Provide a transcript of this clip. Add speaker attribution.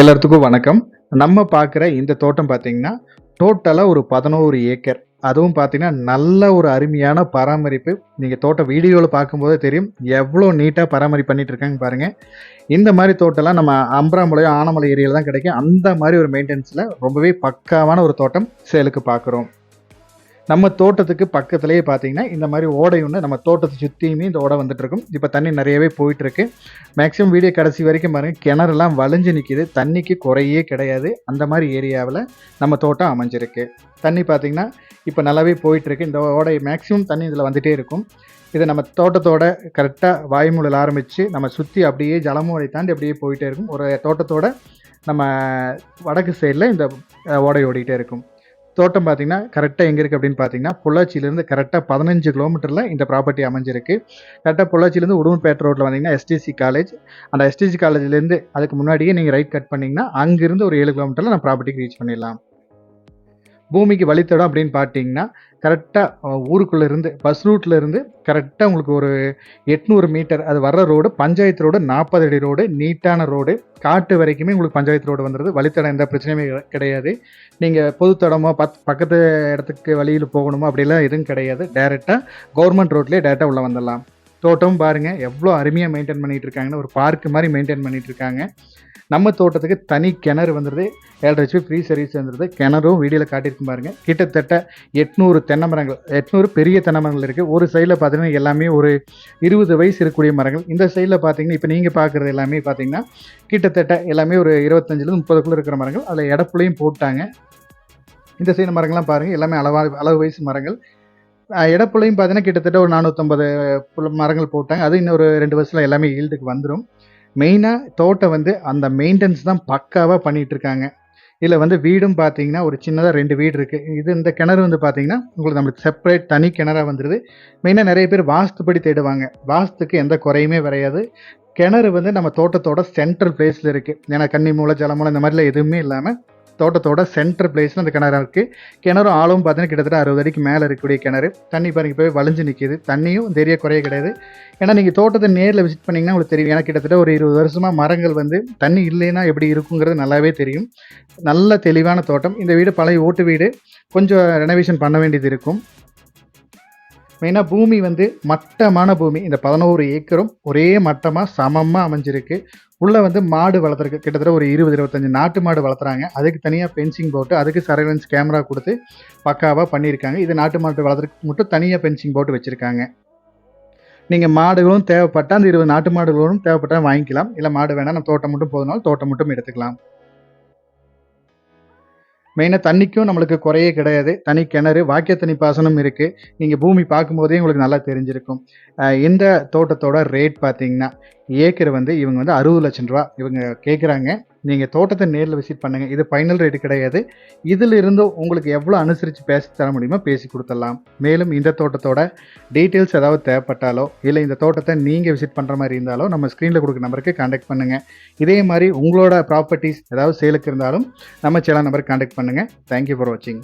Speaker 1: எல்லாத்துக்கும் வணக்கம். நம்ம பார்க்குற இந்த தோட்டம் பார்த்தீங்கன்னா டோட்டலாக ஒரு பதினோரு ஏக்கர். அதுவும் பார்த்தீங்கன்னா நல்ல ஒரு அருமையான பராமரிப்பு. நீங்கள் தோட்டம் வீடியோவில் பார்க்கும்போதே தெரியும் எவ்வளோ நீட்டாக பராமரிப்பு பண்ணிட்டு இருக்காங்க பாருங்கள் இந்த மாதிரி தோட்டம்லாம் நம்ம அம்பராமலையோ ஆனமலை ஏரியாவில் தான் கிடைக்கும். அந்த மாதிரி ஒரு மெயின்டெனன்ஸில் ரொம்பவே பக்காவான ஒரு தோட்டம் சேலுக்கு பார்க்குறோம் நம்ம தோட்டத்துக்கு பக்கத்துலேயே பார்த்தீங்கன்னா இந்த மாதிரி ஓடை ஒன்று நம்ம தோட்டத்தை சுற்றியுமே இந்த ஓடை வந்துட்டுருக்கும். இப்போ தண்ணி நிறையவே போயிட்டுருக்கு. மேக்ஸிமம் வீடியோ கடைசி வரைக்கும் பாருங்கள் கிணறுலாம் வளைஞ்சு நிற்கிது தண்ணிக்கு குறையே கிடையாது. அந்த மாதிரி ஏரியாவில் நம்ம தோட்டம் அமைஞ்சிருக்கு. தண்ணி பார்த்திங்கன்னா இப்போ நல்லாவே போயிட்டுருக்கு. இந்த ஓடை மேக்ஸிமம் தண்ணி இதில் வந்துகிட்டே இருக்கும். இது நம்ம தோட்டத்தோட கரெக்டாக வாய்மூலில் ஆரம்பித்து நம்ம சுற்றி அப்படியே ஜலமூலை தாண்டி அப்படியே போயிட்டே இருக்கும். ஒரு தோட்டத்தோட நம்ம வடக்கு சைடில் இந்த ஓடை ஓடிக்கிட்டே இருக்கும். தோட்டம் பார்த்தீங்கன்னா கரெக்டாக எங்கே இருக்குது அப்படின்னு பார்த்தீங்கன்னா பொள்ளாச்சியிலேருந்து கரெக்டாக பதினஞ்சு கிலோமீட்டரில் இந்த ப்ராப்பர்ட்டி அமைஞ்சிருக்கு. கரெக்டாக பொள்ளாச்சியிலேருந்து உடுமன்பேட் ரோட்டில் வந்தீங்கன்னா எஸ்டிசி காலேஜ் அந்த எஸ்டிசி காலேஜ்லேருந்து அதுக்கு முன்னாடியே நீங்கள் ரைட் கட் பண்ணிங்கன்னா அங்கேருந்து ஒரு ஏழு கிலோமீட்டரில் நம்ம ப்ராப்பர்ட்டிக்கு ரீச் பண்ணிடலாம். பூமிக்கு வழித்தடம் அப்படின்னு பார்த்தீங்கன்னா கரெக்டாக ஊருக்குள்ளே இருந்து பஸ் ரூட்டில் இருந்து கரெக்டாக உங்களுக்கு ஒரு எட்நூறு மீட்டர் அது வர்ற ரோடு பஞ்சாயத்து ரோடு நாற்பது அடி ரோடு நீட்டான ரோடு காட்டு வரைக்குமே உங்களுக்கு பஞ்சாயத்து ரோடு வந்துடுது வழித்தடம் எந்த பிரச்சனையுமே கிடையாது. நீங்கள் பொதுத்தடமோ பத் பக்கத்து இடத்துக்கு வழியில் போகணுமோ அப்படிலாம் எதுவும் கிடையாது. டேரெக்டாக கவர்மெண்ட் ரோட்லேயே டேரெக்டாக உள்ளே வந்துடலாம். தோட்டம் பாருங்கள் எவ்வளோ அருமையாக மெயின்டைன் பண்ணிட்டு இருக்காங்கன்னு ஒரு பார்க் மாதிரி மெயின்டைன் பண்ணிட்டு இருக்காங்க. நம்ம தோட்டத்துக்கு தனி கிணறு வந்துடுது ஏழரை ஹெச்பி ஃப்ரீ சர்வீஸ் வந்துடுது கிணறும் வீடியோவில் காட்டியிருக்கும் பாருங்க. கிட்டத்தட்ட எட்நூறு தென்னை மரங்கள் எட்நூறு பெரிய தென்னை மரங்கள் இருக்குது ஒரு சைடில் பார்த்தீங்கன்னா எல்லாமே ஒரு இருபது வயசு இருக்கக்கூடிய மரங்கள். இந்த சைடில் பார்த்தீங்கன்னா இப்போ நீங்கள் பார்க்குறது எல்லாமே பார்த்தீங்கன்னா கிட்டத்தட்ட எல்லாமே ஒரு இருபத்தஞ்சிலேருந்து முப்பதுக்குள்ளே இருக்கிற மரங்கள். அதில் இடப்புலையும் போட்டாங்க. இந்த சைடு மரங்கள்லாம் பாருங்கள் எல்லாமே அளவா அளவு வயசு மரங்கள். இடப்புலையும் பார்த்தீங்கன்னா கிட்டத்தட்ட ஒரு நானூற்றம்பது மரங்கள் போட்டாங்க. அது இன்னும் ஒரு ரெண்டு வருஷத்தில் எல்லாமே ஈல்டுக்கு வந்துடும் மெயினாக தோட்டம் வந்து அந்த மெயின்டெனன்ஸ் தான் பக்காவாக பண்ணிகிட்டு இருக்காங்க இதில் வந்து வீடும் பார்த்தீங்கன்னா ஒரு சின்னதாக ரெண்டு வீடு இருக்குது இது இந்த கிணறு வந்து பார்த்தீங்கன்னா உங்களுக்கு நம்மளுக்கு செப்பரேட் தனி கிணறாக வந்துடுது மெயினாக நிறைய பேர் வாஸ்துப்படி தேடுவாங்க. வாஸ்துக்கு எந்த குறையுமே வரையாது கிணறு வந்து நம்ம தோட்டத்தோட சென்ட்ரல் பிளேஸில் இருக்குது ஏன்னா கன்னி மூலை ஜலமூலம் இந்த மாதிரிலாம் எதுவுமே இல்லாமல் தோட்டத்தோட சென்டர் பிளேஸில் அந்த கிணறு இருக்குது கிணறு ஆழம் பார்த்தீங்கன்னா கிட்டத்தட்ட அறுபது அடிக்கு மேலே இருக்கக்கூடிய கிணறு. தண்ணி பாருங்க போய் வளைஞ்சு நிற்கிது தண்ணியும் தெரிய குறைய கிடையாது. ஏன்னா நீங்கள் தோட்டத்தை நேரில் விசிட் பண்ணிங்கன்னா உங்களுக்கு தெரியும். ஏன்னா கிட்டத்தட்ட ஒரு இருபது வருஷமாக மரங்கள் வந்து தண்ணி இல்லைன்னா எப்படி இருக்குங்கிறது நல்லாவே தெரியும். நல்ல தெளிவான தோட்டம். இந்த வீடு பழைய ஓட்டு வீடு. கொஞ்சம் ரெனோவேஷன் பண்ண வேண்டியது இருக்கும். மெயினாக பூமி வந்து மட்டமான பூமி. இந்த பதினோரு ஏக்கரும் ஒரே மட்டமாக சமமாக அமைஞ்சிருக்கு. உள்ளே வந்து மாடு வளர்த்துருக்கு கிட்டத்தட்ட ஒரு இருபது இருபத்தஞ்சி நாட்டு மாடு வளர்த்துறாங்க. அதுக்கு தனியாக பென்சிங் போட்டு அதுக்கு சர்வேலன்ஸ் கேமரா கொடுத்து பக்காவாக பண்ணியிருக்காங்க. இது நாட்டு மாடு வளர்த்துறதுக்கு மட்டும் தனியாக பென்சிங் போட்டு வச்சுருக்காங்க. நீங்கள் மாடுகளும் தேவைப்பட்டால் அந்த இருபது நாட்டு மாடுகளும் தேவைப்பட்டால் வாங்கிக்கலாம். இல்லை மாடு வேணால் நம்ம தோட்டம் மட்டும் போதுனாலும் தோட்டம் மட்டும் எடுத்துக்கலாம். மெயினாக தண்ணிக்கும் நம்மளுக்கு குறையே கிடையாது. தனி கிணறு வாக்கிய தனி பாசனம் இருக்குது நீங்கள் பூமி பார்க்கும்போதே உங்களுக்கு நல்லா தெரிஞ்சிருக்கும். இந்த தோட்டத்தோட ரேட் பார்த்தீங்கன்னா ஏக்கர் வந்து இவங்க வந்து அறுபது லட்சம் ரூபா இவங்க கேட்குறாங்க நீங்கள் தோட்டத்தை நேரில் விசிட் பண்ணுங்கள் இது ஃபைனல் ரேட்டு கிடையாது. இதில் இருந்து உங்களுக்கு எவ்வளோ அனுசரித்து பேசி தர முடியுமோ பேசி கொடுத்துடலாம். மேலும் இந்த தோட்டத்தோட டீட்டெயில்ஸ் ஏதாவது தேவைப்பட்டாலோ இல்லை இந்த தோட்டத்தை நீங்கள் விசிட் பண்ணுற மாதிரி இருந்தாலோ நம்ம ஸ்க்ரீனில் கொடுக்குற நம்பருக்கு காண்டாக்ட் பண்ணுங்கள் இதே மாதிரி உங்களோட ப்ராப்பர்ட்டிஸ் ஏதாவது சேலுக்கு இருந்தாலும் நம்ம சேனல் நம்பருக்கு காண்டாக்ட் பண்ணுங்கள் தேங்க்யூ ஃபார் வாட்சிங்